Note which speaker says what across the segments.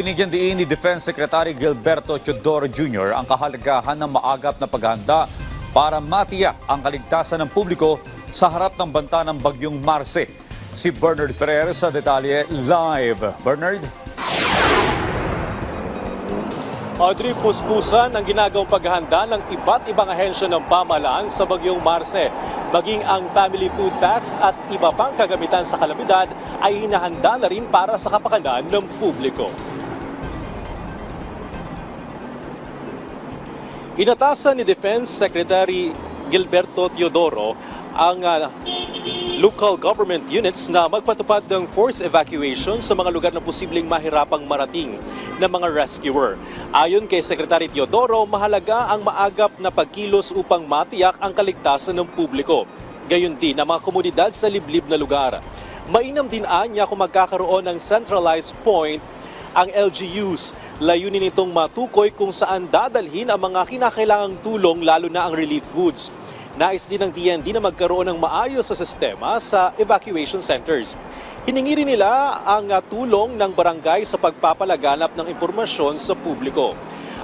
Speaker 1: binigyan diin ni Defense Secretary Gilberto Teodoro Jr. ang kahalagahan ng maagap na paghahanda para matiyak ang kaligtasan ng publiko sa harap ng banta ng bagyong Marse. Si Bernard Ferrer sa detalye live. Bernard?
Speaker 2: Audrey, puspusan ang ginagawang paghahanda ng iba't ibang ahensya ng pamahalaan sa bagyong Marse. Maging ang family food packs at iba pang kagamitan sa kalamidad ay hinahanda na rin para sa kapakanan ng publiko. Inatasan ni Defense Secretary Gilberto Teodoro ang ah, local government units na magpatupad ng force evacuation sa mga lugar na posibleng mahirapang marating ng mga rescuer. Ayon kay Secretary Teodoro, mahalaga ang maagap na pagkilos upang matiyak ang kaligtasan ng publiko. Gayon din ang mga komunidad sa liblib na lugar. Mainam din anya kung magkakaroon ng centralized point ang LGUs. Layunin nitong matukoy kung saan dadalhin ang mga kinakailangang tulong lalo na ang relief goods. Nais din ng DND na magkaroon ng maayos sa sistema sa evacuation centers. Hiningi rin nila ang uh, tulong ng barangay sa pagpapalaganap ng impormasyon sa publiko.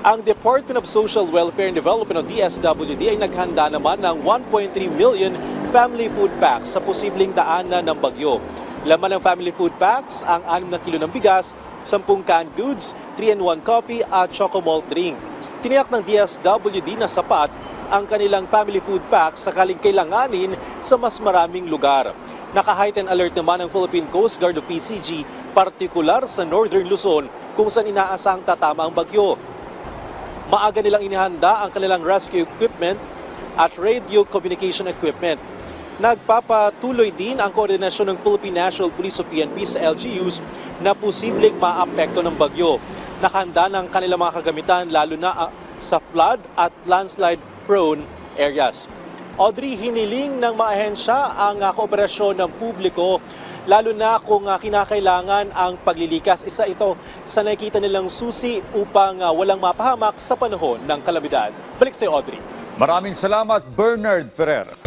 Speaker 2: Ang Department of Social Welfare and Development o DSWD ay naghanda naman ng 1.3 million family food packs sa posibleng daanan ng bagyo. Laman ng family food packs ang 6 na kilo ng bigas, 10 canned goods, 3-in-1 coffee at choco malt drink. Tiniyak ng DSWD na sapat ang kanilang family food pack sakaling kailanganin sa mas maraming lugar. Naka-heightened alert naman ang Philippine Coast Guard o PCG, partikular sa Northern Luzon kung saan inaasang tatama ang bagyo. Maaga nilang inihanda ang kanilang rescue equipment at radio communication equipment. Nagpapatuloy din ang koordinasyon ng Philippine National Police o PNP sa LGUs na posibleng maapekto ng bagyo. Nakahanda ng kanilang mga kagamitan lalo na ah, sa flood at landslide prone areas. Audrey, hiniling ng mga ahensya ang ah, kooperasyon ng publiko lalo na kung ah, kinakailangan ang paglilikas. Isa ito sa nakikita nilang susi upang walang mapahamak sa panahon ng kalamidad. Balik sa Audrey.
Speaker 1: Maraming salamat, Bernard Ferrer.